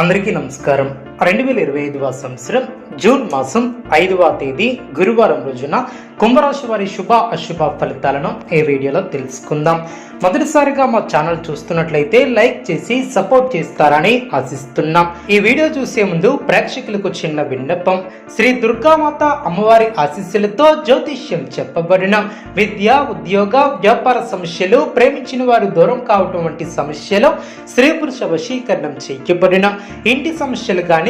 అందరికీ నమస్కారం. రెండు వేల ఇరవై ఐదవ సంవత్సరం జూన్ మాసం ఐదవ తేదీ గురువారం రోజున కుంభరాశి వారి శుభ అశుభ ఫలితాలను ఈ వీడియోలో తెలుసుకుందాం. మొదటిసారిగా మా ఛానల్ చూస్తున్నట్లయితే లైక్ చేసి సపోర్ట్ చేస్తారని ఆశిస్తున్నాం. ఈ వీడియో చూసే ముందు ప్రేక్షకులకు చిన్న విన్నపం. శ్రీ దుర్గామాత అమ్మవారి ఆశీస్సులతో జ్యోతిష్యం చెప్పబడిన విద్య ఉద్యోగ వ్యాపార సమస్యలు ప్రేమించిన వారు దూరం కావటం వంటి సమస్యలు స్త్రీ పురుష వశీకరణం చేయబడిన ఇంటి సమస్యలు కానీ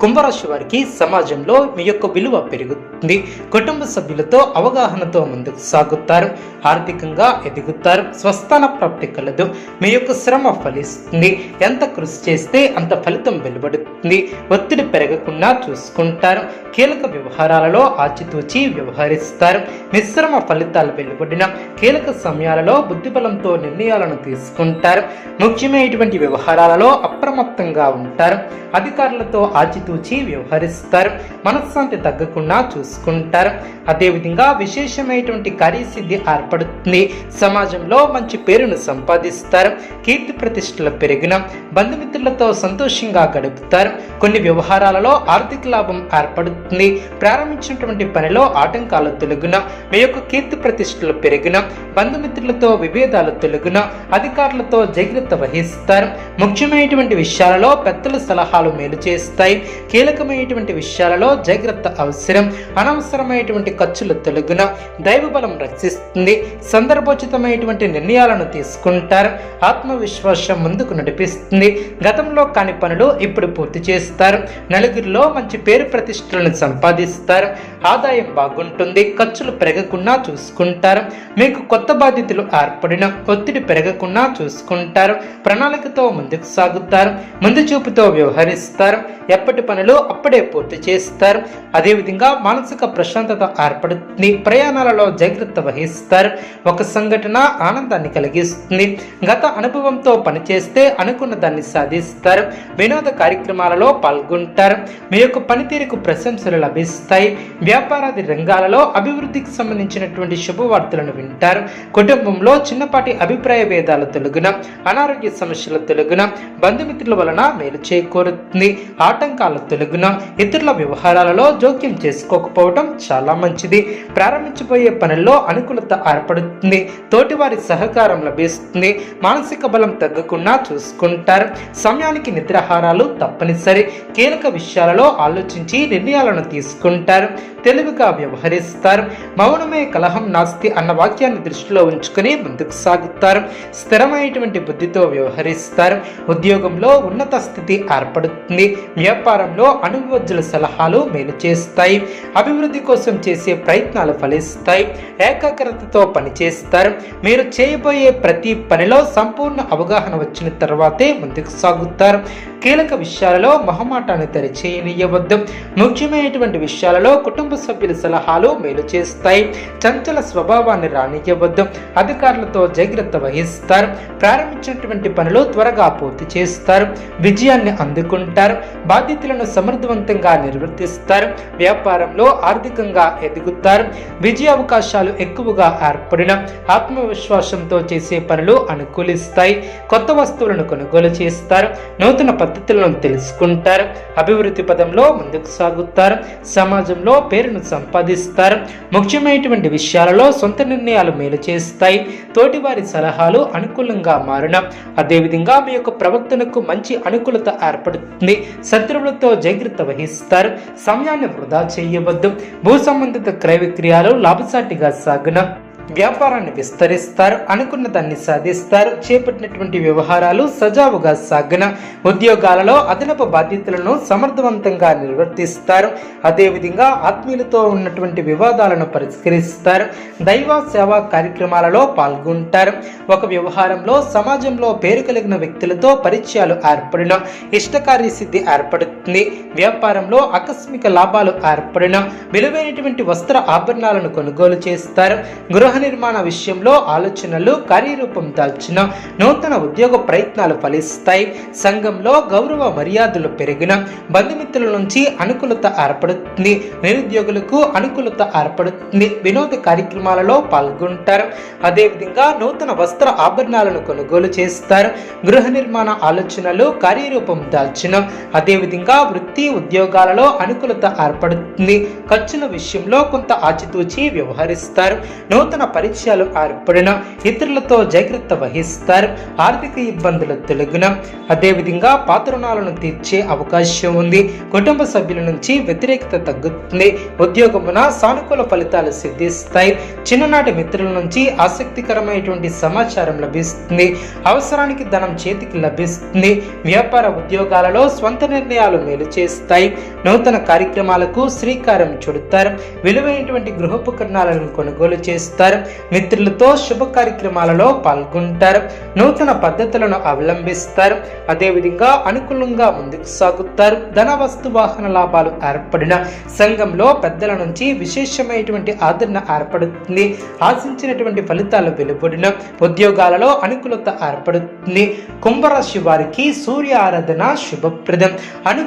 కుంభరాశి వారికి సమాజంలో మీ యొక్క విలువ పెరుగుతుంది. కుటుంబ సభ్యులతో అవగాహనతో ముందుకు సాగుతారు. ఆర్థికంగా ఎదుగుతారు. స్వస్థాన ప్రాప్తి కలదు. మీ యొక్క శ్రమ ఫలిస్తుంది. ఎంత కృషి చేస్తే అంత ఫలితం వెలువడుతుంది. ఒత్తిడి పెరగకుండా చూసుకుంటారు. కీలక వ్యవహారాలలో ఆచితూచి వ్యవహరిస్తారు. మిశ్రమ ఫలితాలు వెలువడిన కీలక సమయాలలో బుద్ధిబలంతో నిర్ణయాలను తీసుకుంటారు. ముఖ్యమైనటువంటి వ్యవహారాలలో అప్రమత్తంగా ఉంటారు. అధికారులతో ఆచితూచి వ్యవహరిస్తారు. మనశ్శాంతి తగ్గకుండా చూసుకుంటారు. అదేవిధంగా విశేషమైనటువంటి కార్యసిద్ధి ఏర్పడుతుంది. సమాజంలో మంచి పేరును సంపాదిస్తారు. కీర్తి ప్రతిష్టలు పెరిగిన బంధుమిత్రులతో సంతోషంగా గడుపుతారు. కొన్ని వ్యవహారాలలో ఆర్థిక లాభం ఏర్పడుతుంది. ప్రారంభించినటువంటి పనిలో ఆటంకాలు తొలగిన మీ యొక్క కీర్తి ప్రతిష్టలు పెరిగిన బంధుమిత్రులతో విభేదాలు తొలగిన అధికారులతో జాగ్రత్త వహిస్తారు. ముఖ్యమైనటువంటి విషయాలలో పెద్దల సలహాలు మేలు చేస్తాయి. కీలకమైనటువంటి విషయాలలో జాగ్రత్త అవసరం అనవసరమైనటువంటి ఖర్చులు తొలగున దైవబలం రక్షిస్తుంది సందర్భోచితమైనటువంటి నిర్ణయాలను తీసుకుంటారు ఆత్మవిశ్వాసం ముందుకు నడిపిస్తుంది గతంలో కాని పనులు ఇప్పుడు పూర్తి చేస్తారు నలుగురిలో మంచి పేరు ప్రతిష్టలను సంపాదిస్తారు ఆదాయం బాగుంటుంది ఖర్చులు పెరగకుండా చూసుకుంటారు మీకు కొత్త బాధ్యతలు ఏర్పడిన ఒత్తిడి పెరగకుండా చూసుకుంటారు ప్రణాళికతో ముందుకు సాగుతారు ముందు చూపుతో వ్యవహరిస్తారు ఎప్పటి పనులు అప్పుడే పూర్తి చేస్తారు. అదేవిధంగా మానసిక ప్రశాంతత ఏర్పడుతుంది. ప్రయాణాలలో జాగ్రత్త వహిస్తారు. ఒక సంఘటన ఆనందాన్ని కలిగిస్తుంది. గత అనుభవంతో పనిచేస్తే అనుకున్న దాన్ని సాధిస్తారు. వినోద కార్యక్రమాలలో పాల్గొంటారు. మీ యొక్క పనితీరుకు ప్రశంసలు లభిస్తాయి. వ్యాపారాది రంగాలలో అభివృద్ధికి సంబంధించినటువంటి శుభవార్తలను వింటారు. కుటుంబంలో చిన్నపాటి అభిప్రాయ భేదాలు తొలగున అనారోగ్య సమస్యలు తొలగున బంధుమిత్రుల వలన మేలు చేకూరుతుంది. ఆటంకాలు తొలగున? ఇతరుల వ్యవహారాలలో జోక్యం చేసుకోకపోవడం చాలా మంచిది. ప్రారంభించబోయే పనుల్లో అనుకూలత ఏర్పడుతుంది. తోటివారి సహకారం లభిస్తుంది. మానసిక బలం తగ్గకుండా చూసుకుంటారు. సమయానికి నిద్రాహారాలు తప్పనిసరి. కీలక విషయాలలో ఆలోచించి నిర్ణయాలను తీసుకుంటారు. తెలివిగా వ్యవహరిస్తారు. మౌనమే కలహం నాస్తి అన్న వాక్యాన్ని దృష్టిలో ఉంచుకుని ముందుకు సాగుతారు. స్థిరమైనటువంటి బుద్ధితో వ్యవహరిస్తారు. ఉద్యోగంలో ఉన్నత స్థితి ఏర్పడుతుంది. వ్యాపారం వ్యాపారంలో అనుభవజ్ఞుల సలహాలు మేలు చేస్తాయి. అభివృద్ధి కోసం చేసే ప్రయత్నాలు ఫలిస్తాయి. ఏకాగ్రతతో పనిచేస్తారు. మీరు చేయబోయే ప్రతి పనిలో సంపూర్ణ అవగాహన వచ్చిన తర్వాతే ముందుకు సాగుతారు. కీలక విషయాలలో మొహమాటాన్ని తెరిచేయనీయవద్దు ముఖ్యమైనటువంటి విషయాలలో కుటుంబ సభ్యుల సలహాలు మేలు చేస్తాయి. చంచల స్వభావాన్ని రానియవద్దు అధికారులతో జాగ్రత్త వహిస్తారు. ప్రారంభించినటువంటి పనులు త్వరగా పూర్తి చేస్తారు. విజయాన్ని అందుకుంటారు. బాధ్యతలను సమర్థవంతంగా నిర్వర్తిస్తారు. వ్యాపారంలో ఆర్థికంగా ఎదుగుతారు. విజయ అవకాశాలు ఎక్కువగా ఏర్పడిన ఆత్మవిశ్వాసంతో చేసే పనులు అనుకూలిస్తాయి. కొత్త వస్తువులను కొనుగోలు చేస్తారు. నూతన పత్ర పద్ధతులను తెలుసుకుంటారు. అభివృద్ధి పదంలో ముందుకు సాగుతారు. సమాజంలో పేరును సంపాదిస్తారు. ముఖ్యమైనటువంటి విషయాలలో సొంత నిర్ణయాలు మేలు చేస్తాయి. తోటివారి సలహాలు అనుకూలంగా మారిన అదేవిధంగా మీ యొక్క ప్రవర్తనకు మంచి అనుకూలత ఏర్పడుతుంది. శత్రువులతో జాగ్రత్త వహిస్తారు. సమయాన్ని వృధా చేయవద్దు. భూ సంబంధిత క్రయ విక్రయాలు లాభసాటిగా సాగున. వ్యాపారాన్ని విస్తరిస్తారు అనుకున్న దాన్ని సాధిస్తారు చేపట్టినటువంటి వ్యవహారాలు సజావుగా సాగిన ఉద్యోగాలలో అదనపు బాధ్యతలను సమర్థవంతంగా నిర్వర్తిస్తారు. అదేవిధంగా ఆత్మీయులతో ఉన్నటువంటి వివాదాలను పరిష్కరిస్తారు. దైవ సేవా కార్యక్రమాలలో పాల్గొంటారు. ఒక వ్యవహారంలో సమాజంలో పేరు కలిగిన వ్యక్తులతో పరిచయాలు ఏర్పడిన ఇష్టకార్య సిద్ధి ఏర్పడుతుంది. జరుగుతుంది. వ్యాపారంలో ఆకస్మిక లాభాలు ఏర్పడిన విలువైనటువంటి వస్త్ర ఆభరణాలను కొనుగోలు చేస్తారు. గృహ నిర్మాణ విషయంలో ఆలోచనలు కార్యరూపం దాల్చిన నూతన ఉద్యోగ ప్రయత్నాలు ఫలిస్తాయి. సంఘంలో గౌరవ మర్యాదలు పెరిగిన బంధుమిత్రుల నుంచి అనుకూలత ఏర్పడుతుంది. నిరుద్యోగులకు అనుకూలత ఏర్పడుతుంది. వినోద కార్యక్రమాలలో పాల్గొంటారు. అదేవిధంగా నూతన వస్త్ర ఆభరణాలను కొనుగోలు చేస్తారు. గృహ నిర్మాణ ఆలోచనలు కార్యరూపం దాల్చిన అదేవిధంగా వృత్తి ఉద్యోగాలలో అనుకూలత ఏర్పడుతుంది. ఖర్చుల విషయంలో కొంత ఆచితూచి వ్యవహరిస్తారు. నూతన పరిచయాలు ఏర్పడిన ఇతరులతో జాగ్రత్త వహిస్తారు. ఆర్థిక ఇబ్బందుల తొలగిన అదేవిధంగా పాత రుణాలను తీర్చే అవకాశం ఉంది. కుటుంబ సభ్యుల నుంచి వ్యతిరేకత తగ్గుతుంది. ఉద్యోగమున సానుకూల ఫలితాలు సిద్ధిస్తాయి. చిన్ననాటి మిత్రుల నుంచి ఆసక్తికరమైనటువంటి సమాచారం లభిస్తుంది. అవసరానికి ధనం చేతికి లభిస్తుంది. వ్యాపార ఉద్యోగాలలో స్వంత నిర్ణయాలు మేలు చేస్తాయి. నూతన కార్యక్రమాలకు శ్రీకారం చుడతారు. విలువైనటువంటి గృహోపకరణాలను కొనుగోలు చేస్తారు. మిత్రులతో శుభ కార్యక్రమాలలో పాల్గొంటారు. నూతన పద్ధతులను అవలంబిస్తారు. అదేవిధంగా అనుకూలంగా ముందుకు సాగుతారు. ధన వస్తు వాహన లాభాలు ఏర్పడిన సంఘంలో పెద్దల నుంచి విశేషమైనటువంటి ఆదరణ ఏర్పడుతుంది. ఆశించినటువంటి ఫలితాలు వెలువడిన ఉద్యోగాలలో అనుకూలత ఏర్పడుతుంది. కుంభరాశి వారికి సూర్య ఆరాధన శుభప్రదం.